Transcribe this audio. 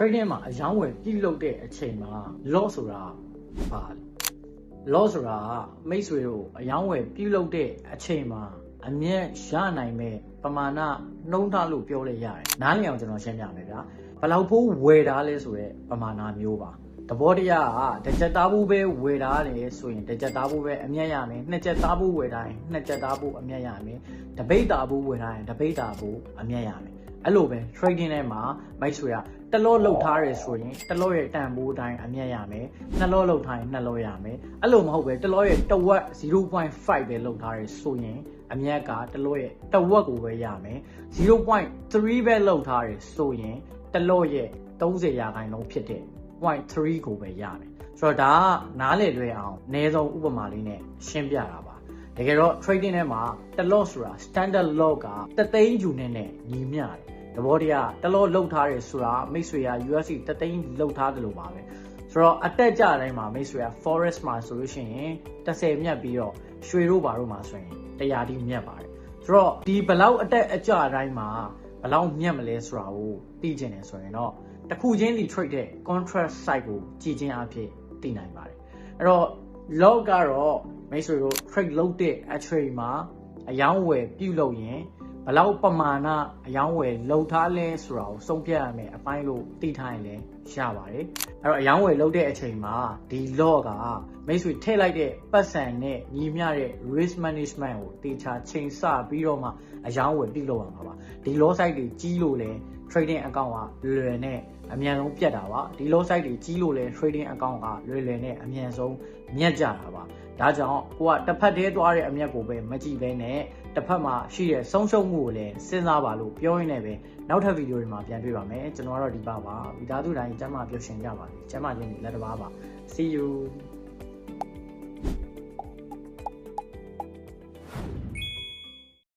trading မှာအယောင်းဝယ်ပြုလုပ်တဲ့အချိန်မှာ loss ဆိုတာပါလေ loss ဆိုတာကမိတ်ဆွေတို့အယောင်းဝယ်ပြုလုပ်တဲ့အချိန်မှာအမြတ်ရနိုင်မဲ့ပမာဏနှုံးထားလို့ပြောလို့ရတယ်နားလည်အောင်ကျွန်တော်ရှင်းပြမယ်ဗျာဘယ်လောက်ဖိုးဝယ်တာလဲဆိုတော့ပမာဏမျိုးပါတဘောတရားကတစ်ချက်သားဘူးပဲဝယ်တာလေဆိုရင်တစ်ချက်သားဘူးပဲအမြတ်ရမယ်နှစ်ချက်သားဘူးဝယ်တာရင်နှစ်ချက်သားဘူးအမြတ်ရမယ်တပိတ်တာဘူးဝယ်တာရင်တပိတ်တာဘူးအမြတ်ရမယ်အဲ့လိုပဲ trading ထဲမှာမိတ်ဆွေက တလော့လောက်ထားရဲဆိုရင်တလော့ရဲ့တန်ဖိုးတိုင်းအမြတ်ရမယ်နှစ်လော့လောက်ထားရင်နှစ်လော့ရမယ်အဲ့လိုမဟုတ်ပဲတလော့ရဲ့တဝက်0.5ပဲလောက်ထားရဲဆိုရင်အမြတ်ကတလော့ရဲ့တဝက်ကိုပဲရမယ်0.3ပဲလောက်ထားရဲဆိုရင်တလော့ရဲ့30ရာခိုင်နှုန်းဖြစ်တဲ့0.3ကိုပဲရမယ်ဆိုတော့ဒါကနားလေလွယ်အောင်အနည်းဆုံးဥပမာလေးနဲ့ရှင်းပြတာပါတကယ်တော့ trading ထဲမှာတလော့ဆိုတာ standard lot ကတသိန်းယူနေနဲ့ညီမျှတယ် သဘောတရားတလော့လောက်ထားတယ်ဆိုတာမိတ်ဆွေက USD တသိန်းလောက်ထားတယ်လို့ပါပဲဆိုတော့အတက်ကြတိုင်းမှာမိတ်ဆွေက forest မှာဆိုလို့ရှိရင်30မြတ်ပြီးတော့ရွှေတို့ဘာတို့မှာဆိုရင်100တိမြတ်ပါတယ်ဆိုတော့ဒီဘလောက်အတက်အကြတိုင်းမှာဘလောက်မြတ်မလဲဆိုတာကိုသိချင်တယ်ဆိုရင်တော့တစ်ခုချင်းဒီ trade တဲ့ contract site ကိုကြည့်ချင်းအဖြစ်သိနိုင်ပါတယ်အဲ့တော့ log ကတော့မိတ်ဆွေတို့ trade လုပ်တဲ့အချိန်မှာအယောင်းဝယ်ပြုလုပ်ရင် ဘလောက်ပမာဏအယောင်းဝယ်လုံထားလဲဆိုတာကိုစုံပြတ်ရမယ်အပိုင်းလို့သိထားရင်လည်းရပါတယ်အဲ့တော့အယောင်းဝယ်လုပ်တဲ့အချိန်မှာဒီ log ကမိတ်ဆွေထည့်လိုက်တဲ့ပတ်စံနဲ့ညီမျှတဲ့ risk management ကိုတေချာချိန်ဆပြီးတော့မှအယောင်းဝယ်ပြုလုပ်ရမှာပါဒီ low site တွေကြီးလို့လဲ trading account ကလွယ်လွယ်နဲ့အမြန်ဆုံးပြတ်တာပါဒီ low site တွေကြီးလို့လဲ trading account ကလွယ်လွယ်နဲ့အမြန်ဆုံးမြတ်ကြတာပါ ဒါကြောင့်ကိုကတစ်ဖက်တည်းသွားတဲ့အမြတ်ကိုပဲမကြည့်ဘဲနဲ့တစ်ဖက်မှာရှိတဲ့ဆုံးရှုံးမှုကိုလည်းစဉ်းစားပါလို့ပြောရင်းနဲ့ပဲနောက်ထပ်ဗီဒီယိုတွေမှာပြန်တွေ့ပါမယ်ကျွန်တော်ကတော့ဒီပါပါမိသားစုတိုင်းကျမ်းမာပျော်ရွှင်ကြပါစေကျမ်းမာခြင်းလက်တစ်ပါးပါ see you